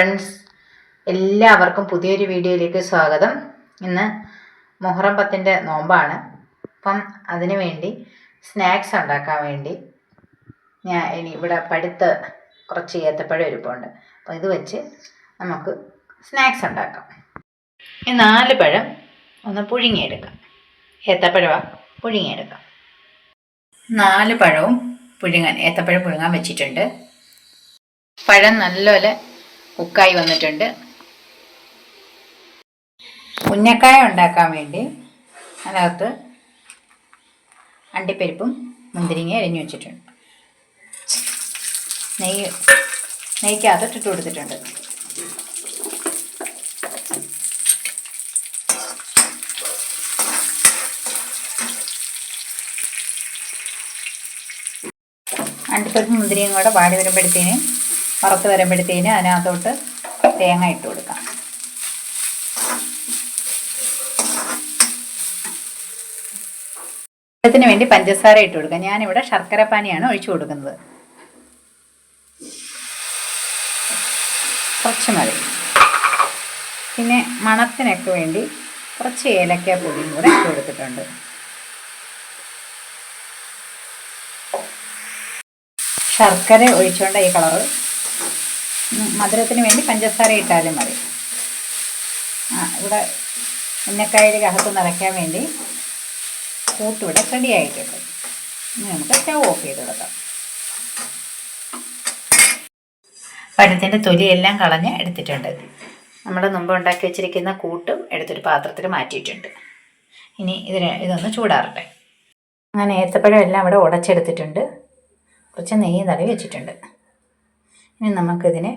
Friends എല്ലാവർക്കും പുതിയൊരു വീഡിയോയിലേക്ക് സ്വാഗതം. ഇന്ന് മുഹറം പത്തിന്റെ നോമ്പാണ്. അപ്പം അതിനു വേണ്ടി സ്നാക്സ് ഉണ്ടാക്കാൻ വേണ്ടി ഞാൻ ഇനി ഇവിടെ പഴുത്ത് കുറച്ച് ഏത്തപ്പഴം ഇരിപ്പുണ്ട് അപ്പോൾ ഇത് വെച്ച് നമുക്ക് സ്നാക്സ് ഉണ്ടാക്കാം. ഈ നാല് പഴം ഒന്ന് പുഴുങ്ങിയെടുക്കാം. ഏത്തപ്പഴമാണ് പുഴുങ്ങിയെടുക്കാം. നാല് പഴവും പുഴുങ്ങാൻ ഏത്തപ്പഴം പുഴുങ്ങാൻ വെച്ചിട്ടുണ്ട്. പഴം നല്ലപോലെ കുക്കായി വന്നിട്ടുണ്ട്. ഉന്നക്കായ ഉണ്ടാക്കാൻ വേണ്ടി അതിനകത്ത് അണ്ടിപ്പരിപ്പും മുന്തിരിങ്ങ അരിഞ്ഞു വെച്ചിട്ടുണ്ട്. നെയ്യ് നെയ്ക്കകത്ത് ഇട്ടിട്ട് കൊടുത്തിട്ടുണ്ട്. അണ്ടിപ്പരിപ്പും മുന്തിരിയും കൂടെ വാടി വരുമ്പോഴത്തേന് വറുത്ത് വരുമ്പോഴത്തേന് അതിനകത്തോട്ട് തേങ്ങ ഇട്ട് കൊടുക്കാം. ത്തിന് വേണ്ടി പഞ്ചസാര ഇട്ട് കൊടുക്കാം. ഞാനിവിടെ ശർക്കര പാനിയാണ് ഒഴിച്ചു കൊടുക്കുന്നത്. കുറച്ച് മതി. പിന്നെ മണത്തിനൊക്കെ വേണ്ടി കുറച്ച് ഏലക്ക പൊടിയും കൂടെ ഇട്ട് കൊടുത്തിട്ടുണ്ട്. ശർക്കര ഒഴിച്ചുകൊണ്ട് ഈ കളറ് മധുരത്തിന് വേണ്ടി പഞ്ചസാര ഇട്ടാലും മതി. ഇവിടെ ഉന്നക്കായയുടെ അകത്ത് നിറയ്ക്കാൻ വേണ്ടി കൂട്ടിവിടെ റെഡി ആയിട്ടുണ്ട്. ഇനി നമുക്ക് സ്റ്റവ് ഓഫ് ചെയ്ത് കൊടുക്കാം. പഴത്തിന്റെ തൊലിയെല്ലാം കളഞ്ഞ് എടുത്തിട്ടുണ്ട്. നമ്മൾ മുമ്പ് ഉണ്ടാക്കി വെച്ചിരിക്കുന്ന കൂട്ടും എടുത്തൊരു പാത്രത്തിൽ മാറ്റിയിട്ടുണ്ട്. ഇനി ഇതിന് ഇതൊന്ന് ചൂടാറട്ടെ. അങ്ങനെ ഏത്തപ്പഴം എല്ലാം ഇവിടെ ഉടച്ചെടുത്തിട്ടുണ്ട്. കുറച്ച് നെയ്യ് തടവി വെച്ചിട്ടുണ്ട്. ഇനി നമുക്കിതിനെ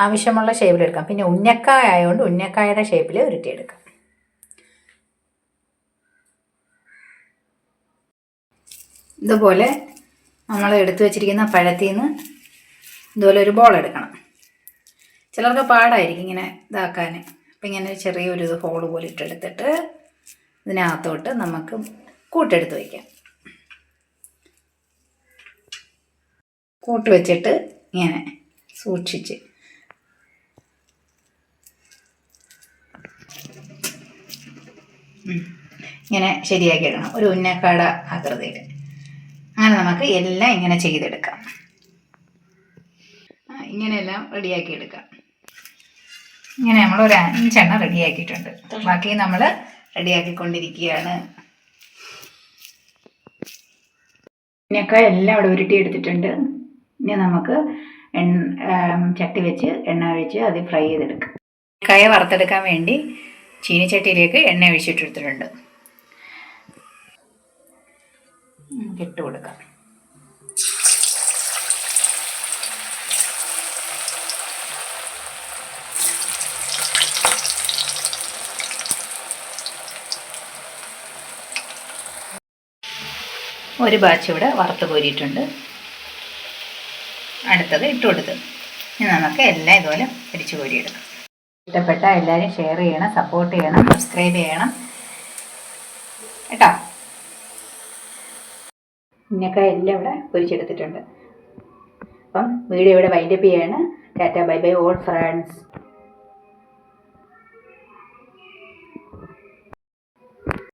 ആവശ്യമുള്ള ഷേപ്പിലെടുക്കാം പിന്നെ ഉന്നക്കായ ആയതുകൊണ്ട് ഉന്നക്കായയുടെ ഷേപ്പിൽ ഉരുട്ടിയെടുക്കാം. ഇതുപോലെ നമ്മൾ എടുത്തു വച്ചിരിക്കുന്ന പഴത്തിൽ നിന്ന് ഇതുപോലെ ഒരു ബോൾ എടുക്കണം. ചിലർക്ക് പാടായിരിക്കും ഇങ്ങനെ ഇതാക്കാൻ അപ്പം ഇങ്ങനെ ചെറിയൊരു ഹോൾ പോലെ ഇട്ടെടുത്തിട്ട് ഇതിനകത്തോട്ട് നമുക്ക് കൂട്ടെടുത്ത് വയ്ക്കാം കൂട്ട് വെച്ചിട്ട് ഇങ്ങനെ സൂക്ഷിച്ച്. ഇങ്ങനെ ശരിയാക്കി ഇടണം ഒരു ഉന്നക്കാട ആകൃതിയിൽ. അങ്ങനെ നമുക്ക് എല്ലാം ഇങ്ങനെ ചെയ്തെടുക്കാം. ഇങ്ങനെയെല്ലാം റെഡിയാക്കി എടുക്കാം ഇങ്ങനെ നമ്മൾ ഒരു അഞ്ചെണ്ണം റെഡിയാക്കിയിട്ടുണ്ട്. ബാക്കി നമ്മൾ റെഡിയാക്കിക്കൊണ്ടിരിക്കുകയാണ്. ഉന്നക്കായ എല്ലാം അവിടെ ഉരുട്ടി എടുത്തിട്ടുണ്ട് ഇനി നമുക്ക് ചട്ടി വെച്ച് എണ്ണ ഒഴിച്ച് അത് ഫ്രൈ ചെയ്തെടുക്കുക കായ വറുത്തെടുക്കാൻ വേണ്ടി ചീനിച്ചട്ടിയിലേക്ക് എണ്ണ ഒഴിച്ചിട്ടെടുത്തിട്ടുണ്ട്. ഇട്ട് കൊടുക്കാം. ഒരു ബാച്ച് ഇവിടെ വറുത്ത് കോരിയിട്ടുണ്ട്. അടുത്തത് ഇട്ട് കൊടുത്തു. ഇനി നമുക്ക് എല്ലാം ഇതുപോലെ പിടിച്ചു കോരിയെടുക്കാം. ഇഷ്ടപ്പെട്ട എല്ലാവരും ഷെയർ ചെയ്യണം സപ്പോർട്ട് ചെയ്യണം സബ്സ്ക്രൈബ് ചെയ്യണം. കേട്ടോ? ഇന്നൊക്കെ എല്ലാം ഇവിടെ പൊരിച്ചെടുത്തിട്ടുണ്ട് അപ്പം വീഡിയോ ഇവിടെ വൈൻഡപ്പ് ചെയ്യാണ്. Tata bye bye all friends